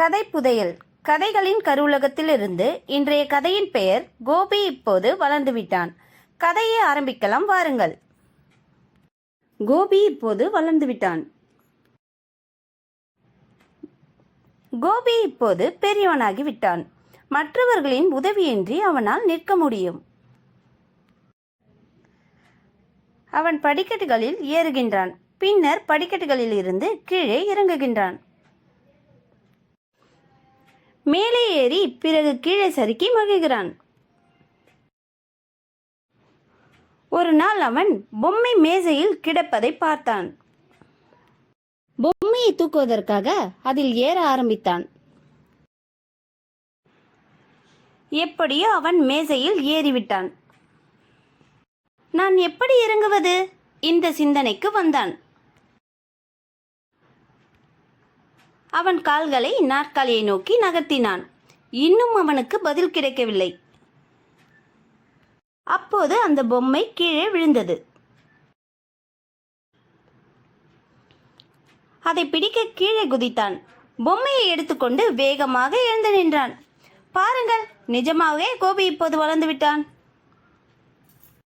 கதை புதையல் கதைகளின் கருவுலகத்திலிருந்து இன்றைய கதையின் பெயர் கோபி இப்போது வளர்ந்து விட்டான் கதையை ஆரம்பிக்கலாம் வாருங்கள். கோபி இப்போது வளர்ந்து விட்டான் கோபி இப்போது பெரியவனாகி விட்டான். மற்றவர்களின் உதவியின்றி அவனால் நிற்க முடியும். அவன் படிக்கட்டுகளில் ஏறுகின்றான். பின்னர் படிக்கட்டுகளில் இருந்து கீழே இறங்குகின்றான். மேலே ஏறி பிறகு கீழே சறுக்கி மகிழ்கிறான். ஒரு நாள் அவன் பொம்மை மேசையில் கிடப்பதை பார்த்தான். பொம்மையை தூக்குவதற்காக அதில் ஏற ஆரம்பித்தான். எப்படியோ அவன் மேசையில் ஏறிவிட்டான். நான் எப்படி இறங்குவது? இந்த சிந்தனைக்கு வந்தான். அவன் கால்களை நாற்காலியை நோக்கி நகர்த்தினான். இன்னும் அவனுக்கு பதில் கிடைக்கவில்லை. அப்போது அந்த பொம்மை கீழே விழுந்தது. அதை பிடிக்க கீழே குதித்தான். பொம்மையை எடுத்துக்கொண்டு வேகமாக எழுந்து நின்றான். பாருங்கள் நிஜமாகவே கோபி இப்போது வளர்ந்து விட்டான்.